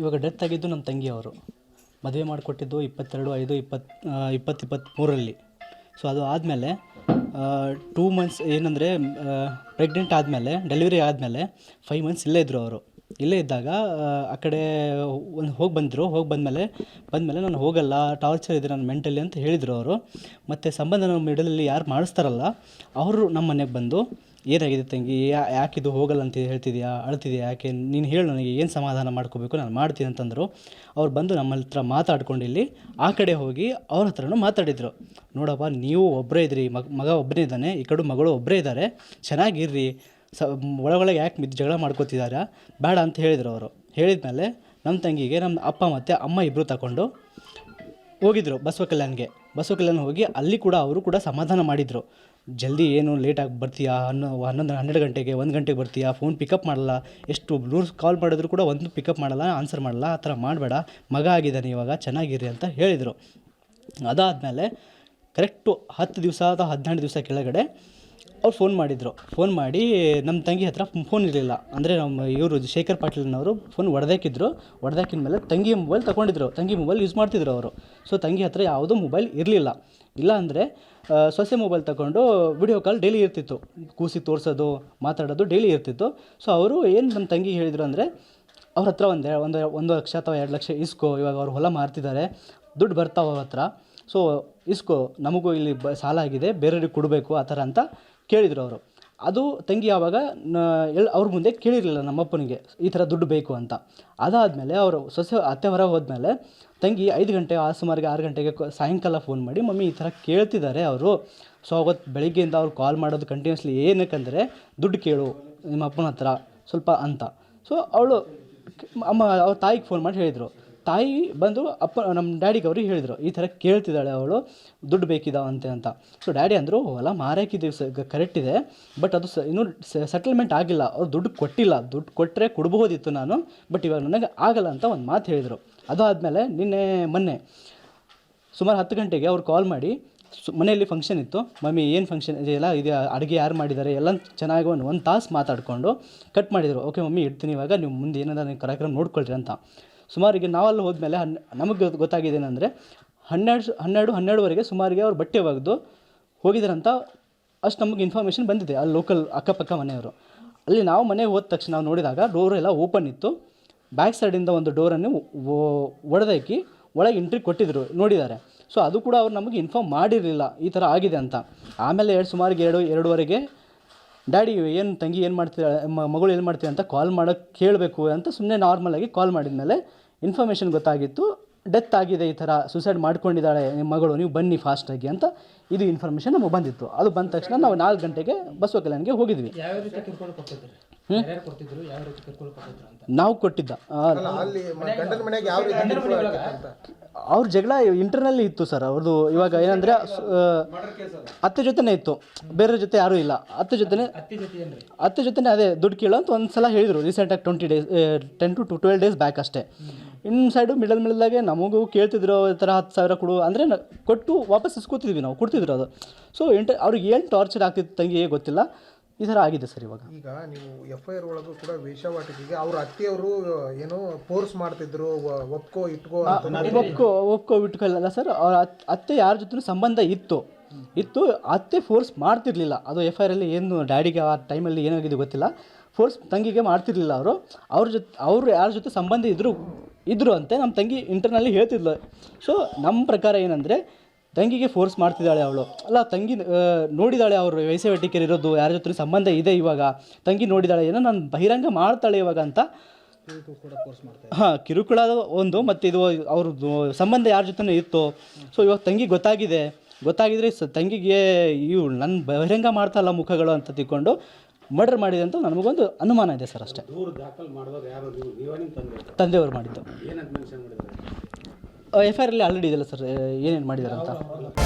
ಇವಾಗ ಡೆತ್ ಆಗಿದ್ದು ನಮ್ಮ ತಂಗಿ ಅವರು ಮದುವೆ ಮಾಡಿಕೊಟ್ಟಿದ್ದು ಇಪ್ಪತ್ತೆರಡು, ಐದು ಇಪ್ಪತ್ತು ಇಪ್ಪತ್ತು ಇಪ್ಪತ್ತ್ಮೂರರಲ್ಲಿ ಸೊ ಅದು ಆದಮೇಲೆ ಟೂ ಮಂತ್ಸ್ ಏನಂದರೆ ಪ್ರೆಗ್ನೆಂಟ್ ಆದಮೇಲೆ ಡೆಲಿವರಿ ಆದಮೇಲೆ ಫೈವ್ ಮಂತ್ಸ್ ಇಲ್ಲೇ ಇದ್ದರು ಅವರು. ಇಲ್ಲೇ ಇದ್ದಾಗ ಆ, ಕಡೆ ಒಂದು ಹೋಗಿ ಬಂದರು. ಹೋಗಿ ಬಂದಮೇಲೆ ಬಂದಮೇಲೆ ನಾನು ಹೋಗಲ್ಲ ಟಾರ್ಚರ್ ಇದೆ ನಾನು ಮೆಂಟಲಿ ಅಂತ ಹೇಳಿದರು ಅವರು. ಮತ್ತು ಸಂಬಂಧ ನಮ್ಮ ಮಿಡಲಲ್ಲಿ ಯಾರು ಮಾಡಿಸ್ತಾರಲ್ಲ ಅವರು ನಮ್ಮ ಮನೆಗೆ ಬಂದು ಏನಾಗಿದೆ ತಂಗಿ? ಯಾ ಯಾಕಿದು ಹೋಗಲ್ಲ ಅಂತ ಹೇಳ್ತಿದ್ಯಾ? ಅಳ್ತಿದ್ಯಾ ಯಾಕೆ? ನೀನು ಹೇಳು ನನಗೆ ಏನು ಸಮಾಧಾನ ಮಾಡ್ಕೋಬೇಕು? ನಾನು ಮಾಡ್ತೀನಿ ಅಂತಂದರು. ಅವ್ರು ಬಂದು ನಮ್ಮ ಹತ್ರ ಮಾತಾಡ್ಕೊಂಡು ಇಲ್ಲಿ ಆ ಕಡೆ ಹೋಗಿ ಅವ್ರ ಹತ್ರನೂ ಮಾತಾಡಿದರು. ನೋಡಪ್ಪ ನೀವು ಒಬ್ಬರೇ ಇದ್ರಿ. ಮಗ ಮಗ ಒಬ್ಬನೇ ಇದ್ದಾನೆ. ಈ ಕಡೆ ಮಗಳು ಒಬ್ಬರೇ ಇದ್ದಾರೆ ಚೆನ್ನಾಗಿರ್ರಿ. ಸ ಒಳಗೊಳಗೆ ಯಾಕೆ ಮಿದ್ ಜಗಳ ಮಾಡ್ಕೋತಿದ್ದಾರೆ ಬೇಡ ಅಂತ ಹೇಳಿದರು ಅವರು. ಹೇಳಿದ ಮೇಲೆ ನಮ್ಮ ತಂಗಿಗೆ ನಮ್ಮ ಅಪ್ಪ ಮತ್ತು ಅಮ್ಮ ಇಬ್ಬರು ತಗೊಂಡು ಹೋಗಿದ್ರು ಬಸವ ಕಲ್ಯಾಣ್ಗೆ. ಬಸವ ಕಲ್ಯಾಣ ಹೋಗಿ ಅಲ್ಲಿ ಕೂಡ ಅವರು ಕೂಡ ಸಮಾಧಾನ ಮಾಡಿದರು. ಜಲ್ದಿ ಏನು ಲೇಟಾಗಿ ಬರ್ತೀಯಾ? ಹನ್ನೊ, ಹನ್ನೊಂದು, ಹನ್ನೆರಡು ಗಂಟೆಗೆ, ಒಂದು ಗಂಟೆಗೆ ಬರ್ತೀಯಾ? ಫೋನ್ ಪಿಕಪ್ ಮಾಡಲ್ಲ? ಎಷ್ಟು ನೂರು ಕಾಲ್ ಮಾಡಿದ್ರು ಕೂಡ ಒಂದು ಪಿಕಪ್ ಮಾಡಲ್ಲ ಆನ್ಸರ್ ಮಾಡಲ್ಲ? ಆ ಥರ ಮಾಡಬೇಡ. ಮಗ ಆಗಿದ್ದಾನೆ ಇವಾಗ, ಚೆನ್ನಾಗಿರಿ ಅಂತ ಹೇಳಿದರು. ಅದಾದಮೇಲೆ ಕರೆಕ್ಟು ಹತ್ತು ದಿವಸ ಅಥವಾ ಹದಿನೆಂಟು ದಿವಸ ಕೆಳಗಡೆ ಅವ್ರು ಫೋನ್ ಮಾಡಿದರು. ಫೋನ್ ಮಾಡಿ ನಮ್ಮ ತಂಗಿ ಹತ್ರ ಫೋನ್ ಇರಲಿಲ್ಲ. ಅಂದರೆ ನಮ್ಮ ಇವರು ಶೇಖರ್ ಪಾಟೀಲ್ನವರು ಫೋನ್ ಹೊಡೆದಾಕಿದ್ರು ಹೊಡೆದಾಕಿದ ಮೇಲೆ ತಂಗಿ ಮೊಬೈಲ್ ತಗೊಂಡಿದ್ರು. ತಂಗಿ ಮೊಬೈಲ್ ಯೂಸ್ ಮಾಡ್ತಿದ್ರು ಅವರು. ಸೊ ತಂಗಿ ಹತ್ರ ಯಾವುದೂ ಮೊಬೈಲ್ ಇರಲಿಲ್ಲ. ಇಲ್ಲ ಅಂದರೆ ಸೊಸೆ ಮೊಬೈಲ್ ತಗೊಂಡು ವಿಡಿಯೋ ಕಾಲ್ ಡೈಲಿ ಇರ್ತಿತ್ತು. ಕೂಸಿ ತೋರಿಸೋದು, ಮಾತಾಡೋದು ಡೈಲಿ ಇರ್ತಿತ್ತು. ಸೊ ಅವರು ಏನು ನಮ್ಮ ತಂಗಿ ಹೇಳಿದರು ಅಂದರೆ, ಅವ್ರ ಹತ್ರ ಒಂದು ಒಂದು ಒಂದು ಲಕ್ಷ ಅಥವಾ ಎರಡು ಲಕ್ಷ ಇಸ್ಕೋ, ಇವಾಗ ಅವ್ರು ಹೊಲ ಮಾರ್ತಿದ್ದಾರೆ ದುಡ್ಡು ಬರ್ತಾವ ಅವ್ರ ಹತ್ರ. ಸೊ ಇಸ್ಕೋ, ನಮಗೂ ಇಲ್ಲಿ ಬ ಸಾಲ ಆಗಿದೆ ಬೇರೆಯವ್ರಿಗೆ ಕೊಡಬೇಕು ಆ ಥರ ಅಂತ ಕೇಳಿದರು ಅವರು. ಅದು ತಂಗಿ ಆವಾಗ ಎಲ್, ಅವ್ರ ಮುಂದೆ ಕೇಳಿರಲಿಲ್ಲ ನಮ್ಮಪ್ಪನಿಗೆ, ಈ ಥರ ದುಡ್ಡು ಬೇಕು ಅಂತ. ಅದಾದಮೇಲೆ ಅವರು ಸೊಸೆ, ಅತ್ತೆ ಹೊರ ಹೋದ್ಮೇಲೆ ತಂಗಿ ಐದು ಗಂಟೆ, ಆ ಸುಮಾರಿಗೆ ಆರು ಗಂಟೆಗೆ ಸಾಯಂಕಾಲ ಫೋನ್ ಮಾಡಿ, ಮಮ್ಮಿ, ಈ ಥರ ಕೇಳ್ತಿದ್ದಾರೆ ಅವರು. ಸೊ ಅವತ್ತು ಬೆಳಗ್ಗೆಯಿಂದ ಅವ್ರು ಕಾಲ್ ಮಾಡೋದು ಕಂಟಿನ್ಯೂಸ್ಲಿ ಏನಕ್ಕಂದರೆ, ದುಡ್ಡು ಕೇಳು ನಿಮ್ಮ ಅಪ್ಪನ ಹತ್ರ ಸ್ವಲ್ಪ ಅಂತ. ಸೊ ಅವಳು ಅಮ್ಮ, ಅವ್ರ ತಾಯಿಗೆ ಫೋನ್ ಮಾಡಿ ಹೇಳಿದರು. ತಾಯಿ ಬಂದು ಅಪ್ಪ, ನಮ್ಮ ಡ್ಯಾಡಿಗೆ ಅವರು ಹೇಳಿದರು, ಈ ಥರ ಕೇಳ್ತಿದ್ದಾಳೆ ಅವಳು, ದುಡ್ಡು ಬೇಕಿದಾವಂತೆ ಅಂತ ಸೊ ಡ್ಯಾಡಿ ಅಂದರು ಹೊಲ ಮಾರಾಕಿದ್ದೀವಿ ಸ ಕರೆಕ್ಟ್ ಇದೆ ಬಟ್ ಅದು ಸ, ಇನ್ನೂ ಸೆಟಲ್ಮೆಂಟ್ ಆಗಿಲ್ಲ, ಅವ್ರು ದುಡ್ಡು ಕೊಟ್ಟಿಲ್ಲ, ದುಡ್ಡು ಕೊಟ್ಟರೆ ಕೊಡ್ಬೋದಿತ್ತು ನಾನು ಬಟ್ ಇವಾಗ ನನಗೆ ಆಗಲ್ಲ ಅಂತ ಒಂದು ಮಾತು ಹೇಳಿದರು. ಅದಾದಮೇಲೆ ನಿನ್ನೆ, ಮೊನ್ನೆ, ಸುಮಾರು ಹತ್ತು ಗಂಟೆಗೆ ಅವ್ರು ಕಾಲ್ ಮಾಡಿ, ಸು, ಮನೆಯಲ್ಲಿ ಫಂಕ್ಷನ್ ಇತ್ತು, ಮಮ್ಮಿ, ಏನು ಫಂಕ್ಷನ್ ಇದೆಯಲ್ಲ, ಇದು ಅಡುಗೆ ಯಾರು ಮಾಡಿದ್ದಾರೆ ಎಲ್ಲ ಚೆನ್ನಾಗಿ ಒಂದು ಒಂದು ತಾಸು ಮಾತಾಡಿಕೊಂಡು ಕಟ್ ಮಾಡಿದರು. ಓಕೆ ಮಮ್ಮಿ, ಇಡ್ತೀನಿ ಇವಾಗ, ನೀವು ಮುಂದೆ ಏನಾದ್ರು ಕಾರ್ಯಕ್ರಮ ನೋಡ್ಕೊಳ್ರಿ ಅಂತ. ಸುಮಾರಿಗೆ ನಾವಲ್ಲಿ ಹೋದ್ಮೇಲೆ ಹನ್, ನಮಗೆ ಗೊತ್ತಾಗಿದೆ ಏನಂದರೆ ಹನ್ನೆರಡು ಹನ್ನೆರಡು, ಹನ್ನೆರಡುವರೆಗೆ ಸುಮಾರಿಗೆ ಅವ್ರು ಬಟ್ಟೆ ಒಗೆದು ಹೋಗಿದ್ದಾರಂತ ಅಷ್ಟು ನಮಗೆ ಇನ್ಫಾರ್ಮೇಷನ್ ಬಂದಿದೆ ಅಲ್ಲಿ ಲೋಕಲ್ ಅಕ್ಕಪಕ್ಕ ಮನೆಯವರು. ಅಲ್ಲಿ ನಾವು ಮನೆಗೆ ಹೋದ ತಕ್ಷಣ ನಾವು ನೋಡಿದಾಗ ಡೋರ್ ಎಲ್ಲ ಓಪನ್ ಇತ್ತು. ಬ್ಯಾಕ್ ಸೈಡಿಂದ ಒಂದು ಡೋರನ್ನು ಒಡೆದಾಕಿ ಒಳಗೆ ಎಂಟ್ರಿ ಕೊಟ್ಟಿದ್ರು ನೋಡಿದ್ದಾರೆ ಸೊ ಅದು ಕೂಡ ಅವ್ರು ನಮಗೆ ಇನ್ಫಾರ್ಮ್ ಮಾಡಿರಲಿಲ್ಲ, ಈ ಥರ ಆಗಿದೆ ಅಂತ. ಆಮೇಲೆ ಎರಡು, ಸುಮಾರಿಗೆ ಎರಡು, ಎರಡುವರೆಗೆ ಡ್ಯಾಡಿ ಏನು ತಂಗಿ ಏನು ಮಾಡ್ತಿದ್ದಾಳೆ ಮಗಳು ಏನು ಮಾಡ್ತೀವಿ ಅಂತ ಕಾಲ್ ಮಾಡೋಕ್ಕೆ ಕೇಳಬೇಕು ಅಂತ ಸುಮ್ಮನೆ ನಾರ್ಮಲಾಗಿ ಕಾಲ್ ಮಾಡಿದ್ಮೇಲೆ ಇನ್ಫಾರ್ಮೇಷನ್ ಗೊತ್ತಾಗಿತ್ತು. ಡೆತ್ ಆಗಿದೆ ಈ ಥರ ಸುಸೈಡ್ ಮಾಡ್ಕೊಂಡಿದ್ದಾಳೆ ನಿಮ್ಮ ಮಗಳು, ನೀವು ಬನ್ನಿ ಫಾಸ್ಟಾಗಿ ಅಂತ ಇದು ಇನ್ಫಾರ್ಮೇಷನ್ ನಮಗೆ ಬಂದಿತ್ತು. ಅದು ಬಂದ ತಕ್ಷಣ ನಾವು ನಾಲ್ಕು ಗಂಟೆಗೆ ಬಸವ ಕಲ್ಯಾಣಿಗೆ ಹೋಗಿದ್ವಿ. ನಾವು ಕೊಟ್ಟಿದ್ದ. ಆ, ಅಲ್ಲ ಗಂಡನ ಮನೆಗೆ ಯಾವ ರೀತಿ ಕಿರುಕುಳ ಅಂತ ಅವ್ರ ಜಗಳ ಇಂಟರ್ನಲ್ಲಿ ಇತ್ತು ಸರ್ ಅವ್ರದ್ದು ಇವಾಗ ಏನಂದ್ರೆ ಅತ್ತೆ ಜೊತೆನೇ ಇತ್ತು. ಬೇರೆ ಜೊತೆ ಯಾರೂ ಇಲ್ಲ. ಅತ್ತೆ ಜೊತೆನೇ ಅತ್ತಿ ಜೊತೆ ಅತ್ತೆ ಜೊತೆನೇ ಅದೇ ದುಡ್ಡು ಕೇಳೋ ಅಂತ ಒಂದು ಸಲ ಹೇಳಿದರು ರೀಸೆಂಟಾಗಿ twenty days ten to to twelve days back ಅಷ್ಟೇ. ಇನ್ ಸೈಡು ಮಿಡಲ್ ಮಿಡಲ್ದಾಗೆ ನಮಗೂ ಕೇಳ್ತಿದ್ರು ಈ ಥರ ಹತ್ತು ಸಾವಿರ ಕೊಡು ಅಂದರೆ ಕೊಟ್ಟು ವಾಪಸ್ ಇಸ್ಕೊತಿದ್ವಿ ನಾವು ಕೊಡ್ತಿದ್ರು ಅದು. ಸೊ ಇಂಟರ್ ಅವ್ರಿಗೆ ಏನು ಟಾರ್ಚರ್ ಆಗ್ತಿತ್ತು ತಂಗಿ ಗೊತ್ತಿಲ್ಲ. ಈ ಥರ ಆಗಿದೆ ಸರ್ ಇವಾಗ. ಈಗ ನೀವು ಎಫ್ ಐ ಆರ್ ಒಳಗೂ ಕೂಡ ವೇಷವಾಟಿಕೆಗೆ ಅವ್ರ ಅತ್ತೆಯವರು ಏನೋ ಫೋರ್ಸ್ ಮಾಡ್ತಿದ್ರು ವ- ಒಪ್ಕೋ ಇಟ್ಕೋ ಅಂತ ಒಪ್ಕೋ ಒಪ್ಕೋ ಬಿಟ್ಕೊಳ್ಳಲ್ಲ ಸರ್. ಅವ್ರ ಅತ್- ಅತ್ತೆ ಯಾರ ಜೊತೆ ಸಂಬಂಧ ಇತ್ತು. ಇತ್ತು ಅತ್ತೆ ಫೋರ್ಸ್ ಮಾಡ್ತಿರ್ಲಿಲ್ಲ. ಅದು ಎಫ್ ಐ ಅಲ್ಲಿ ಏನು ಡ್ಯಾಡಿಗೆ ಆ ಟೈಮಲ್ಲಿ ಏನಾಗಿದೆ ಗೊತ್ತಿಲ್ಲ. ಫೋರ್ಸ್ ತಂಗಿಗೆ ಮಾಡ್ತಿರ್ಲಿಲ್ಲ ಅವರು. ಅವ್ರ ಜೊತೆ ಅವರು ಯಾರ ಜೊತೆ ಸಂಬಂಧ ಇದ್ರು ಇದ್ರು ಅಂತೆ ನಮ್ಮ ತಂಗಿ ಇಂಟರ್ನಲ್ಲಿ ಹೇಳ್ತಿದ್ಲು. ಸೊ ನಮ್ಮ ಪ್ರಕಾರ ಏನಂದರೆ ತಂಗಿಗೆ ಫೋರ್ಸ್ ಮಾಡ್ತಿದ್ದಾಳೆ ಅವಳು. ಅಲ್ಲ ತಂಗಿ ನೋಡಿದಾಳೆ ಅವರು ವಯಸ್ಸೇವಟಿಕೆರು ಇರೋದು ಯಾರ ಜೊತೆ ಸಂಬಂಧ ಇದೆ ಇವಾಗ. ತಂಗಿ ನೋಡಿದಾಳೆ ಏನೋ ನಾನು ಬಹಿರಂಗ ಮಾಡ್ತಾಳೆ ಇವಾಗ ಅಂತ. ಹಾಂ ಕಿರುಕುಳ ಒಂದು ಮತ್ತು ಇದು ಅವ್ರದ್ದು ಸಂಬಂಧ ಯಾರ ಜೊತೆ ಇತ್ತು. ಸೊ ಇವಾಗ ತಂಗಿ ಗೊತ್ತಾಗಿದೆ. ಗೊತ್ತಾಗಿದ್ರೆ ಸ ತಂಗಿಗೆ ಇವು ನನ್ನ ಬಹಿರಂಗ ಮಾಡ್ತಾಲ್ಲ ಮುಖಗಳು ಅಂತ ತಿಳ್ಕೊಂಡು ಮರ್ಡರ್ ಮಾಡಿದೆ ಅಂತ ನನಗೊಂದು ಅನುಮಾನ ಇದೆ ಸರ್ ಅಷ್ಟೇ. ತಂದೆಯವರು ಮಾಡಿದ್ದು. ಎಫ್ ಐ ಆರಲ್ಲಿ ಆಲ್ರೆಡಿ ಇದೆಯಲ್ಲ ಸರ್ ಏನೇನು ಮಾಡಿದ್ದಾರೆ ಅಂತ